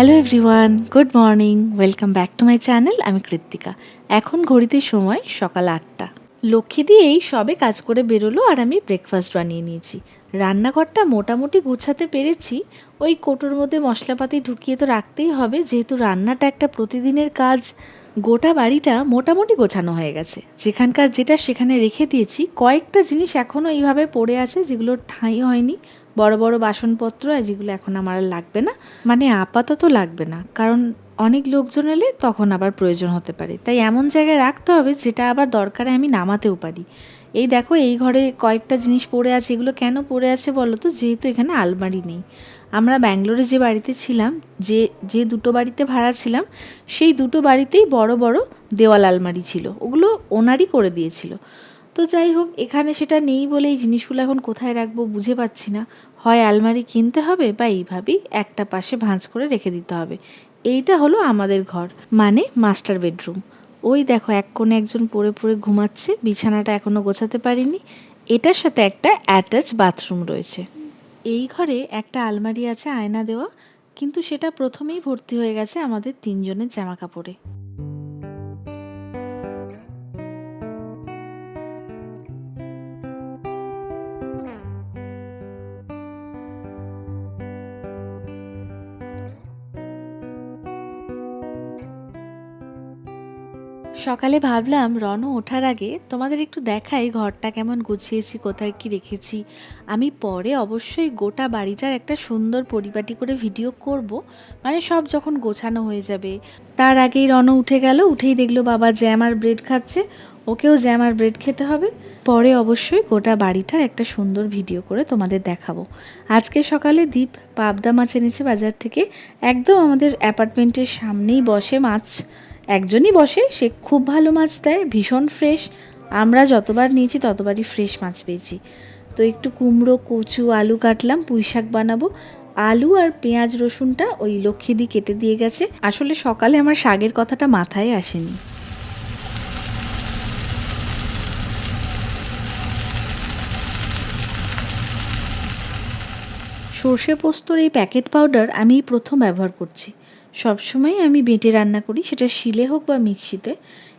Hello everyone, good morning, welcome back to my channel, আমি কৃত্তিকা। এখন ঘড়িতে সময় সকাল আটটা। লক্ষ্মী দিয়েই সবে কাজ করে বেরোলো আর আমি ব্রেকফাস্ট বানিয়ে নিয়েছি। রান্নাঘরটা মোটামুটি গুছাতে পেরেছি, ওই কোটোর মধ্যে মশলাপাতি ঢুকিয়ে তো রাখতেই হবে, যেহেতু রান্নাটা একটা প্রতিদিনের কাজ, গোটা বাড়িটা মোটামুটি গোছানো হয়ে গেছে। যেখানকার যেটা সেখানে রেখে দিয়েছি, কয়েকটা জিনিস এখনও এইভাবে পড়ে আছে, যেগুলোর ঠাঁই হয়নি বড় বড় বাসনপত্র যেগুলো এখন আমার লাগবে না। মানে আপাতত লাগবে না। কারণ অনেক লোকজন এলে তখন আবার প্রয়োজন হতে পারে। তাই এমন জায়গায় রাখতে হবে যেটা আবার দরকারে আমি নামাতেও পারি। এই দেখো এই ঘরে কয়েকটা জিনিস পড়ে আছে। এগুলো কেন পড়ে আছে বলো তো? যেহেতু এখানে আলমারি নেই। আমরা ব্যাঙ্গালোরে যে বাড়িতে ছিলাম, যে যে দুটো বাড়িতে ভাড়া ছিলাম, সেই দুটো বাড়িতেই বড় বড় দেওয়াল আলমারি ছিল। ওগুলো ওনারই করে দিয়েছিল। তো যাই হোক, এখানে সেটা নেই বলে এই জিনিসগুলো এখন কোথায় রাখব বুঝে পাচ্ছি না। হয় আলমারি কিনতে হবে বা এইভাবেই একটা পাশে ভাঁজ করে রেখে দিতে হবে। এইটা হলো আমাদের ঘর মানে মাস্টার বেডরুম। ওই দেখো, এক কোণে একজন পড়ে পড়ে ঘুমাচ্ছে, বিছানাটা এখনও গোছাতে পারিনি। এটার সাথে একটা অ্যাটাচ বাথরুম রয়েছে। এই ঘরে একটা আলমারি আছে আয়না দেওয়া, কিন্তু সেটা প্রথমেই ভর্তি হয়ে গেছে আমাদের তিনজনের জামা কাপড়ে সকালে ভাবলাম রণ ওঠার আগে তোমাদের একটু দেখাই ঘরটা কেমন গুছিয়েছি, কোথায় কি রেখেছি। আমি পরে অবশ্যই গোটা বাড়িটার একটা সুন্দর পরিপাটি করে ভিডিও করব মানে সব যখন গোছানো হয়ে যাবে। তার আগেই রণ উঠে গেল, উঠেই দেখল বাবা জ্যাম আর ব্রেড খাচ্ছে, ওকেও জ্যাম আর ব্রেড খেতে হবে। পরে অবশ্যই গোটা বাড়িটার একটা সুন্দর ভিডিও করে তোমাদের দেখাবো। আজকে সকালে দীপ পাবদা মাছ এনেছে বাজার থেকে, একদম আমাদের অ্যাপার্টমেন্টের সামনেই বসে মাছ। একজনই বসে, সে খুব ভালো মাছ দেয়, ভীষণ ফ্রেশ আমরা যতবার নিয়েছি, ততবারই ফ্রেশ মাছ পেয়েছি। তো একটু কুমড়ো, কচু, আলু কাটলাম, পুঁই শাক বানাবো। আলু আর পেঁয়াজ রসুনটা ওই লক্ষ্মীদি কেটে দিয়ে গেছে। আসলে সকালে আমার শাকের কথাটা মাথায় আসেনি। সর্ষে পোস্তর এই প্যাকেট পাউডার আমি প্রথম ব্যবহার করছি। সবসময় আমি বেটে রান্না করি, সেটা শিলে হোক বা মিক্সিতে।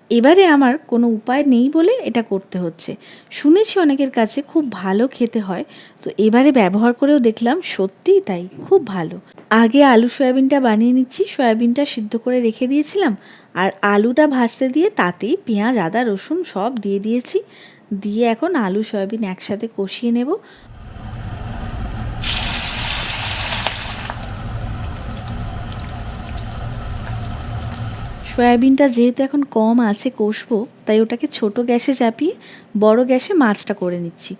এবারে আমার কোনো উপায় নেই বলে এটা করতে হচ্ছে। শুনেছি অনেকের কাছে খুব ভালো খেতে হয়, তো এবারে ব্যবহার করেও দেখলাম সত্যিই তাই, খুব ভালো। আগে আলু সয়াবিনটা বানিয়ে নিচ্ছি, সয়াবিনটা সিদ্ধ করে রেখে দিয়েছিলাম, আর আলুটা ভাজতে দিয়ে তাতেই পেঁয়াজ, আদা, রসুন সব দিয়ে দিয়েছি। দিয়ে এখন আলু, সয়াবিন একসাথে কষিয়ে নেব। সয়াবিনটা যেহেতু এখন কম আছে কষবো, তাই ওটাকে ছোট গ্যাসে চাপিয়ে বড় গ্যাসে মাছটা করে নিচ্ছি।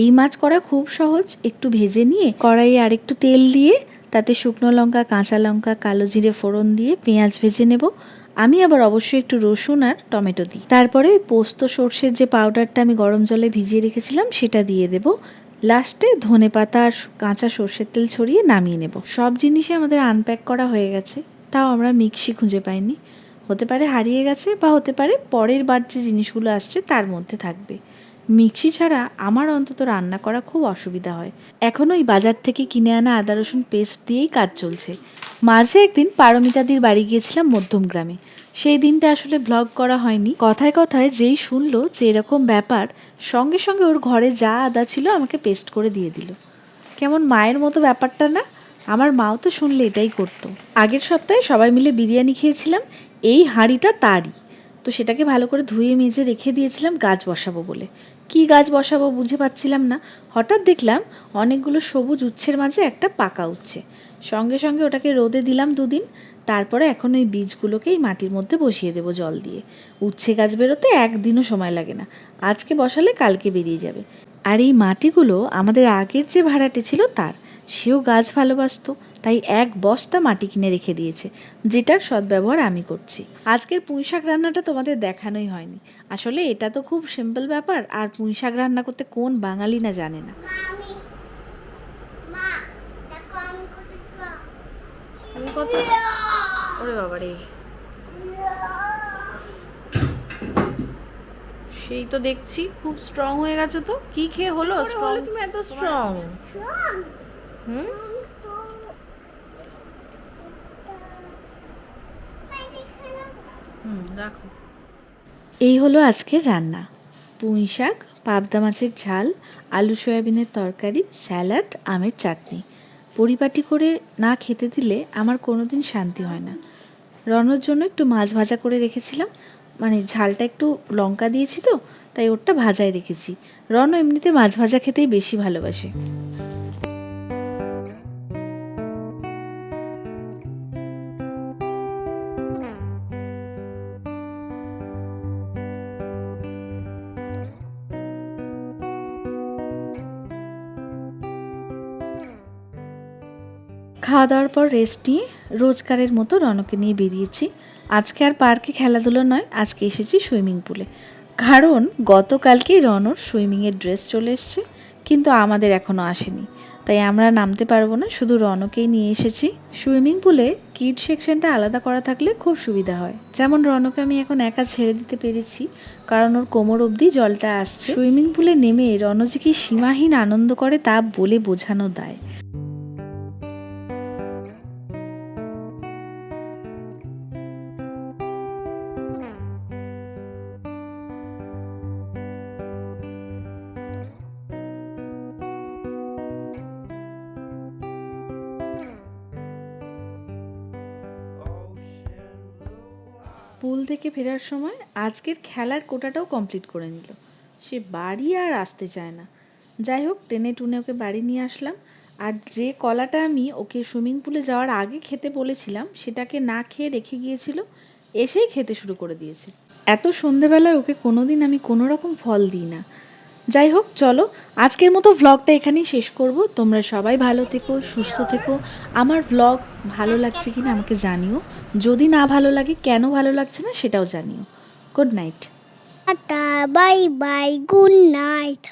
এই মাছ করা খুব সহজ, একটু ভেজে নিয়ে কড়াইয়ে আরেকটু তেল দিয়ে তাতে শুকনো লঙ্কা, কাঁচা লঙ্কা, কালো জিরে ফোড়ন দিয়ে পেঁয়াজ ভেজে নেব। আমি আবার অবশ্যই একটু রসুন আর টমেটো দিই। তারপরে ওই পোস্ত সর্ষের যে পাউডারটা আমি গরম জলে ভিজিয়ে রেখেছিলাম, সেটা দিয়ে দেব। লাস্টে ধনে পাতা আর কাঁচা সর্ষের তেল ছড়িয়ে নামিয়ে নেব। সব জিনিসই আমাদের আনপ্যাক করা হয়ে গেছে, তাও আমরা মিক্সি খুঁজে পাইনি। হতে পারে হারিয়ে গেছে বা হতে পারে পরের বার যে জিনিসগুলো আসছে তার মধ্যে থাকবে। মিক্সি ছাড়া আমার অন্তত রান্না করা খুব অসুবিধা হয়। এখন ওই বাজার থেকে কিনে আনা আদা, রসুন পেস্ট দিয়েই কাজ চলছে। মাঝে একদিন পারমিতাদির বাড়ি গিয়েছিলাম মধ্যম গ্রামে সেই দিনটা আসলে ব্লগ করা হয়নি। কথায় কথায় যেই শুনলো যে এরকম ব্যাপার, সঙ্গে সঙ্গে ওর ঘরে যা আদা ছিল আমাকে পেস্ট করে দিয়ে দিল। কেমন মায়ের মতো ব্যাপারটা না? আমার মাও তো শুনলে এটাই করতো। আগের সপ্তাহে সবাই মিলে বিরিয়ানি খেয়েছিলাম, এই হাঁড়িটা তারই। তো সেটাকে ভালো করে ধুয়ে মেজে রেখে দিয়েছিলাম, গাছ বসাবো বলে। কি গাছ বসাবো বুঝে পাচ্ছিলাম না। হঠাৎ দেখলাম অনেকগুলো সবুজ উচ্ছের মাঝে একটা পাকা উচ্ছে। সঙ্গে সঙ্গে ওটাকে রোদে দিলাম দুদিন, তারপরে এখন ওই বীজগুলোকেই মাটির মধ্যে বসিয়ে দেবো জল দিয়ে। উচ্ছে গাছ বেরোতে একদিনও সময় লাগে না। আজকে বসালে কালকে বেরিয়ে যাবে। আর এই মাটিগুলো আমাদের আগের যে ভাড়াটে ছিল তার। সেও গাছ ভালোবাসতো তাই এক বস্তা মাটি কিনে রেখে দিয়েছে যেটার সদ্ব্যবহার আমি করছি। আজকের পুঁই শাক রান্নাটা তোমাদের দেখানোই হয়নি। আসলে এটা তো খুব সিম্পল ব্যাপার আর পুঁই শাক রান্না করতে কোন বাঙালি না জানে না। মামি মা দেখো আমি কত strong। তুমি কত ওরে বাবা রে। সেই তো দেখছি খুব স্ট্রং হয়ে গেছো তো? কি খেয়ে হলো? স্ট্রং তুমি এত স্ট্রং? এই হলো আজকের রান্না। পুঁই শাক, পাবদা মাছের ঝাল, আলু সয়াবিনের তরকারি, স্যালাড, আমের চাটনি। পরিপাটি করে না খেতে দিলে আমার কোনোদিন শান্তি হয় না। রনর জন্য একটু মাছ ভাজা করে রেখেছিলাম। মানে ঝালটা একটু লঙ্কা দিয়েছি তো, তাই ওরটা ভাজায় রেখেছি। রন এমনিতে মাছ ভাজা খেতেই বেশি ভালোবাসে। খাওয়া দাওয়ার পর রেস্ট নিয়ে রোজকারের মতো রনকে নিয়ে বেরিয়েছি। আজকে আর পার্কে খেলাধুলো নয়, আজকে এসেছি সুইমিং পুলে। কারণ গতকালকেই রনর সুইমিংয়ের ড্রেস চলে এসছে, কিন্তু আমাদের এখনও আসেনি। তাই আমরা নামতে পারব না, শুধু রনকেই নিয়ে এসেছি। সুইমিং পুলে কিড সেকশনটা আলাদা করা থাকলে খুব সুবিধা হয়। যেমন রনকে আমি এখন একা ছেড়ে দিতে পেরেছি, কারণ ওর কোমর অবধি জলটা আসছে। সুইমিং পুলে নেমে রন কি সীমাহীন আনন্দ করে তা বলে বোঝানো দায়। পুল থেকে ফেরার সময় আজকের খেলার কোটাটাও কমপ্লিট করে নিল। সে বাড়ি আর আসতে চায় না। যাই হোক, টেনে টুনে ওকে বাড়ি নিয়ে আসলাম। আর যে কলাটা আমি ওকে সুইমিং পুলে যাওয়ার আগে খেতে বলেছিলাম, সেটাকে না খেয়ে রেখে গিয়েছিল, এসেই খেতে শুরু করে দিয়েছে। এত সন্ধেবেলায় ওকে কোনোদিন আমি কোনো রকম ফল দিই না। যাই হোক, চলো, আজকের মতো ভ্লগটা এখানেই শেষ করব। তোমরা সবাই ভালো থেকো, সুস্থ থেকো। আমার ভ্লগ ভালো লাগছে কি না আমাকে জানিও। যদি না ভালো লাগে, কেন ভালো লাগছে না সেটাও জানিও। Good night bye bye good night